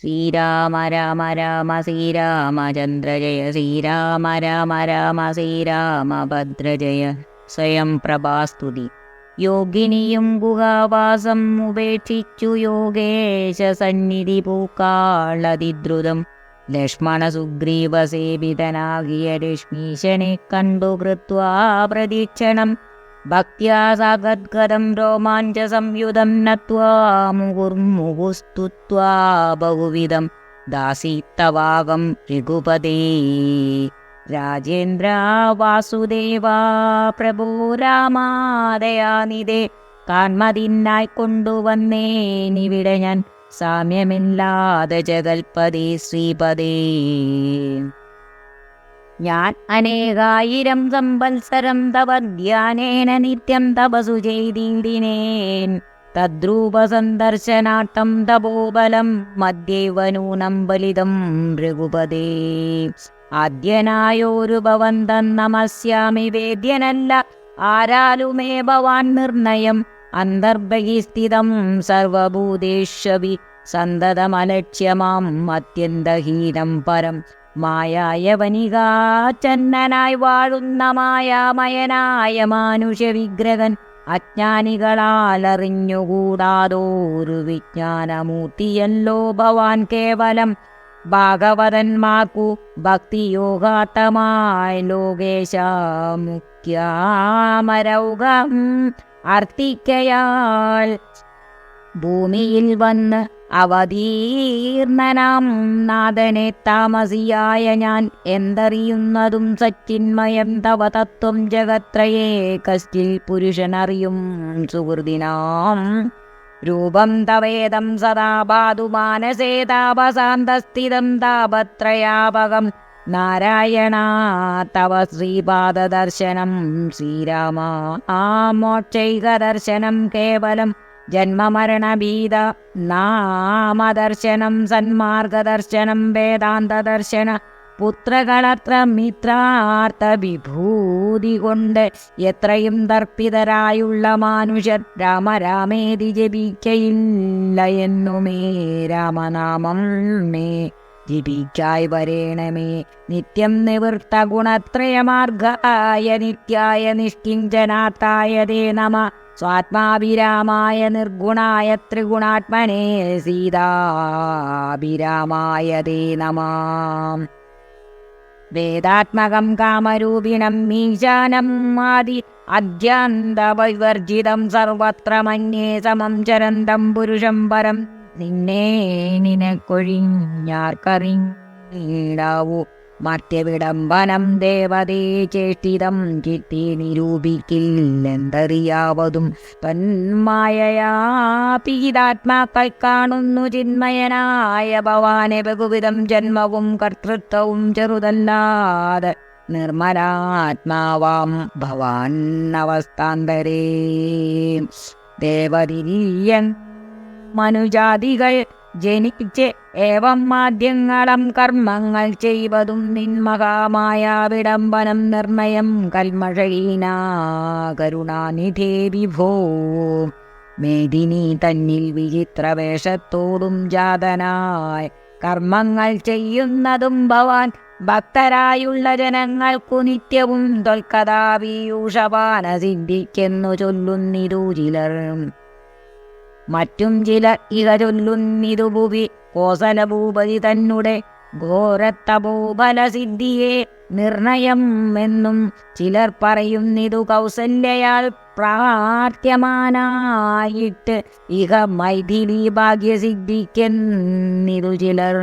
ശ്രീരാമ രാമ രാമ ശ്രീരാമചന്ദ്ര ജയ ശ്രീരാമ രാമ രാമ ശ്രീരാമഭദ്ര ജയ സ്വയം പ്രഭാസ്തുതി. യോഗിനിയും ഗുഹാവാസം ഉപേക്ഷിച്ചു യോഗേശ സന്നിധി പൂക്കാളതിദ്രുതം. ലക്ഷ്മണ സുഗ്രീവസേവിതനാകിയ രശ്മീശനെ കണ്ടു കൃത്വാ പ്രദീക്ഷണം സാഗദ്ഗതം രോമാഞ്ച സംയുതം നത്വാ മുഹുർമുഹുസ്തുത്വാ ബഹുവിധം ദാസീത്തവാകം രഘുപതേ. രാജേന്ദ്ര വാസുദേവാ പ്രഭോ രാമാദയാനിതേ കാൺമതിനായി കൊണ്ടുവന്നേനിവിടെ ഞാൻ സാമ്യമില്ലാതെ ജഗൽപതി ശ്രീപദേ ഞാൻ അനേകായിരം സംവത്സരം തവ ധ്യാനേന നിത്യം തപസു ചെയ്തിടിനേൻ തദ്രൂപസന്ദർശനാട്ടം തപോബലം മധ്യേവ നൂനം ബലിതം രഘുപതേ. ആദ്യനായോരു ഭവന്തം നമസ്യാമി വേദ്യനല്ല ആരാലുമേ ഭവാൻ നിർണയം അന്തർബഹിസ്ഥിതം സർവഭൂതേശ്വവി സന്തതമലക്ഷ്യമാം അത്യന്തഹീനം പരം. മായായവനികാചന്നനായി വാഴുന്ന മായാമയനായ മാനുഷ്യവിഗ്രഹൻ അജ്ഞാനികളാൽ അറിഞ്ഞുകൂടാതോരു വിജ്ഞാനമൂർത്തിയല്ലോ ഭവാൻ കേവലം. ഭാഗവതന്മാർക്കു ഭക്തിയോഗാത്തമായ ലോകേശ മുഖ്യാമരൗകം അർത്ഥിക്കയാൽ ഭൂമിയിൽ വന്ന് അവതീർണനാം നാഥനെ താമസിയായ ഞാൻ എന്തറിയുന്നതും സച്ചിന്മയം തവ തത്വം ജഗത്രയേ കസ്റ്റിൽ പുരുഷനറിയും സുഹൃദിനാം രൂപം തവേദം സദാ ബാധു മാനസേ താപത്രയാപകം. നാരായണ തവ ശ്രീപാദദർശനം ശ്രീരാമ ആ മോക്ഷൈകദർശനം കേവലം ജന്മമരണഭീത നാമദർശനം സന്മാർഗദർശനം വേദാന്തദർശന പുത്രകളത്ര മിത്രാർത്ഥ വിഭൂതി കൊണ്ട് എത്രയും ദർപ്പിതരായുള്ള മാനുഷർ രാമരാമേതി ജപിക്കയില്ല എന്നുമേ രാമനാമം മേ. ജപിക്കായി വരേണമേ. നിത്യം നിവൃത്ത ഗുണത്രയമാർഗായ നിത്യായ നിഷ്കിഞ്ചനാത്തായ തേ നമ. സ്വാത്മാഭിരാമായ നിർഗുണായ ത്രിഗുണാത്മനേ സീതാഭിരാമായ തേ നമാം. വേദാത്മകം കാമരൂപിണം മീശാനം ആദി അദ്യാന്തവൈവർജിതം സർവത്ര മന്യേ സമം ചരന്തം പുരുഷം പരം. നിന്നേ നിനക്കൊഴിഞ്ഞാർക്കറിഞ്ഞിടാവൂ. മർത്യവിടംബനം ദേവതേ ചേഷ്ടിതം ചിത്തി നിരൂപിക്കില്ലെന്തറിയാവതും തന്മായയാ പീതാത്മാക്കൾ കാണുന്നു ചിന്മയനായ ഭവാനെ ബഹുവിധം ജന്മവും കർത്തൃത്വവും ചെറുതല്ലാതെ നിർമ്മലാത്മാവാം ഭവാൻ അവസ്ഥാന്തരേ. ദേവതിരിയൻ മനുജാതികൾ ജനിച്ച് ഏവം മാധ്യങ്ങളും കർമ്മങ്ങൾ ചെയ്വതും നിന്മകാമായ വിടംബനം നിർണയം കൽമഴീനാ കരുണാനിധേ വിഭോ. മേദിനി തന്നിൽ വിചിത്രവേഷത്തോടും ജാതനായി കർമ്മങ്ങൾ ചെയ്യുന്നതും ഭവാൻ ഭക്തരായുള്ള ജനങ്ങൾക്കു നിത്യവും തൊൽക്കഥാപീയൂഷപാന സിദ്ധിക്കെന്നു ചൊല്ലുന്നിരു ചിലർ മറ്റും ചിലർ ഇതരൊല്ലുന്നിതുപുവി കോസലഭൂപതി തന്നെ ഘോരത്തപോബലസിദ്ധിയെ നിർണയം എന്നും ചിലർ പറയുന്നിതു കൗസല്യയാൽ പ്രാർത്ഥ്യമാനായിട്ട് ഇഹ മൈഥിലി ഭാഗ്യസിദ്ധിക്കെന്നിതു ചിലർ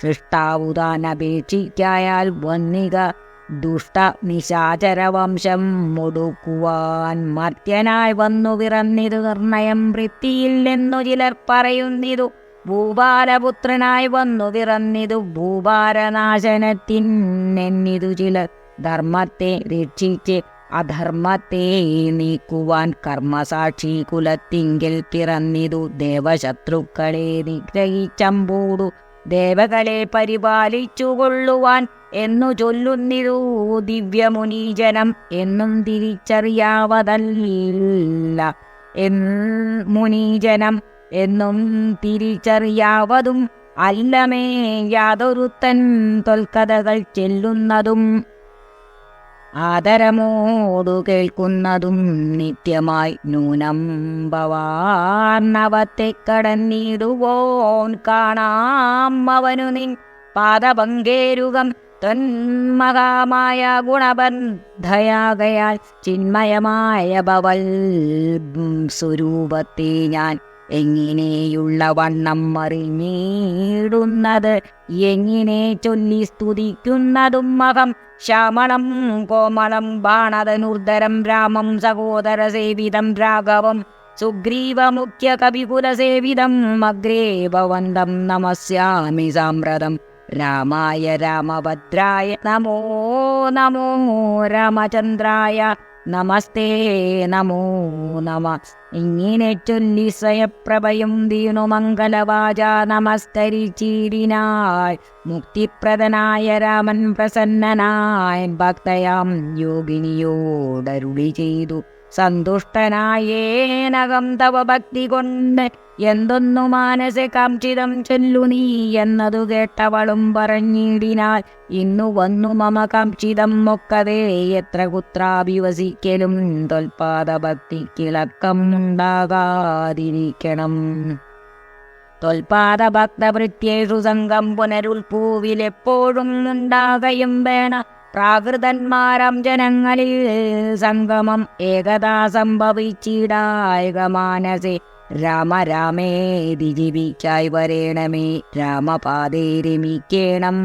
സൃഷ്ടാവുതാൻ അപേക്ഷിക്കായാൽ വന്നിക ദുഷ്ട നിശാചരവംശം മുടുക്കുവാൻ മർത്യനായി വന്നു പിറന്നിതു നിർണയം വൃത്തിയില്ലെന്നു ചിലർ പറയുന്നിതു. ഭൂപാലപുത്രനായി വന്നു പിറന്നിതു ഭൂപാലനാശനത്തിനെന്നിതു ചിലർ. ധർമ്മത്തെ രക്ഷിച്ച് അധർമ്മത്തെ നീക്കുവാൻ കർമ്മസാക്ഷി കുലത്തിങ്കിൽ പിറന്നിതു ദേവശത്രുക്കളെ നിഗ്രഹിച്ചമ്പൂടു ദേവകളെ പരിപാലിച്ചുകൊള്ളുവാൻ എന്നു ചൊല്ലുന്നിരു ദിവ്യമുനീജനം എന്നും തിരിച്ചറിയാവതല്ല. എൻ മുനീജനം എന്നും തിരിച്ചറിയാവതും അല്ലമേ യാതൊരുത്തൻ തൊൽക്കഥകൾ ചെല്ലുന്നതും ആദരമോടു കേൾക്കുന്നതും നിത്യമായി നൂനം കടന്നിടുവോൻ കാണാം അവനു നിൻ പാദപങ്കേരുകം. ത്വന്മഹാമായ ഗുണബന്ധയാകയാൽ ചിന്മയമായ ഭവൽ സ്വരൂപത്തെ ഞാൻ എങ്ങനെയുള്ള വണ്ണം മറിഞ്ഞിടുന്നത്? എങ്ങനെ ചൊല്ലി സ്തുതിക്കുന്നതും മഹം ശ്യാമളം കോമളം ബാണതനുർദ്ധരം രാമം സഹോദര സേവിതം രാഘവം സുഗ്രീവ മുഖ്യ കവികുല സേവിതം അഗ്രേ ഭവന്തം നമസ്യാമി സാമ്രതം രാമായ രാമഭദ്രായ നമോ നമോ രാമചന്ദ്രായ നമസ്തേ നമോ നമ. ഇങ്ങനെ ചൊല്ലി സ്വയപ്രഭയും ദീനുമംഗലവാച നമസ്കരിച്ചിടിനാൾ മുക്തിപ്രദനായ രാമൻ പ്രസന്നനായ ഭക്തയാം യോഗിനിയോടരുളി ചെയ്തു. സന്തുഷ്ടനായേനകം തവ ഭക്തി കൊണ്ട് എന്തൊന്നു മാനസ കാംക്ഷിതം ചൊല്ലു നീ എന്നതു കേട്ടവളും പറഞ്ഞിടിനാൽ ഇന്നു വന്നു മമ കാംക്ഷിതം മൊക്കതേ എത്ര കുത്രാഭിവസിക്കലും തൊൽപാദ ഭക്തി കിളക്കം ഉണ്ടാകാതിരിക്കണം. തൊൽപാദ ഭക്തഭൃത്യേഷു സംഘം പുനരുൽപൂവിലെപ്പോഴും ഉണ്ടാകയും വേണ പ്രാകൃതന്മാരം ജനങ്ങളിൽ സംഗമം ഏകതാ സംഭവിച്ചിടായക മാനസേ രാമ രാമേതി ജീവിക്കായി വരേണമേ രാമപാതേരമിക്കേണം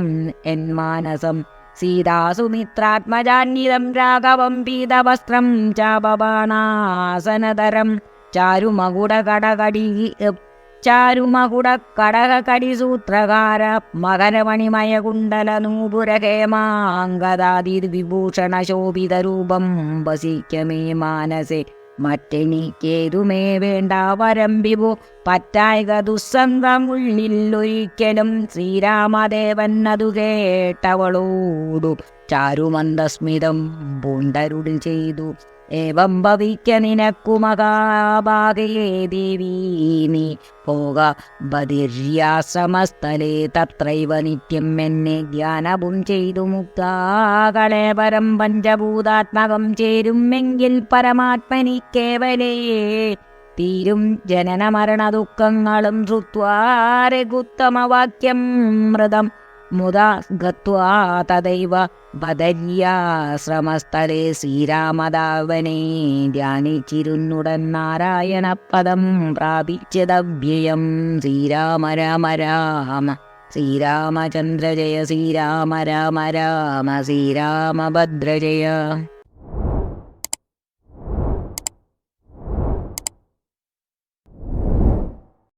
എൻ മാനസം. സീതാസുമിത്രാത്മജാന്യതം രാഘവം പീതവസ്ത്രം ചാപബാണാസനതരം ചാരുമകുടകടകടി ചാരുമകുട കടകടി സൂത്രകാര മകരമണിമയ കുണ്ടല ശോഭിത രൂപം വസിക്കമേ മാനസേ. മറ്റെനിക്കേതുമേ വേണ്ട വരമ്പിവു പറ്റായക ദുസ്സംഗമുള്ളിൽ ഒരിക്കലും ശ്രീരാമദേവൻ അതു കേട്ടവളോടു. ചാരുമന്ദസ്മിതം പൂണ്ടരുളിൽ ചെയ്തു. ഏവം ഭവിക്ക നിനക്കു പോക തത്രൈവ നിത്യം എന്നെ ചെയ്തു പഞ്ചഭൂതാത്മകം ചേരുമെങ്കിൽ പരമാത്മനി കേവലേ. തീരും ജനന മരണ ദുഃഖങ്ങളും ശ്രുത്വാരഘുത്തമവാക്യം മൃതം മുദാ ഗത്വാ തദൈവ ബദര്യാശ്രമസ്ഥലേ ശ്രീരാമദാവനെ. ധ്യാനിച്ചിരുന്നുടൻ നാരായണപദം പ്രാപിച്ചതവ്യയം ശ്രീരാമ രാമ രാമ. ശ്രീരാമചന്ദ്ര ജയ. ശ്രീരാമ രാമ രാമ. ശ്രീരാമഭദ്ര ജയ.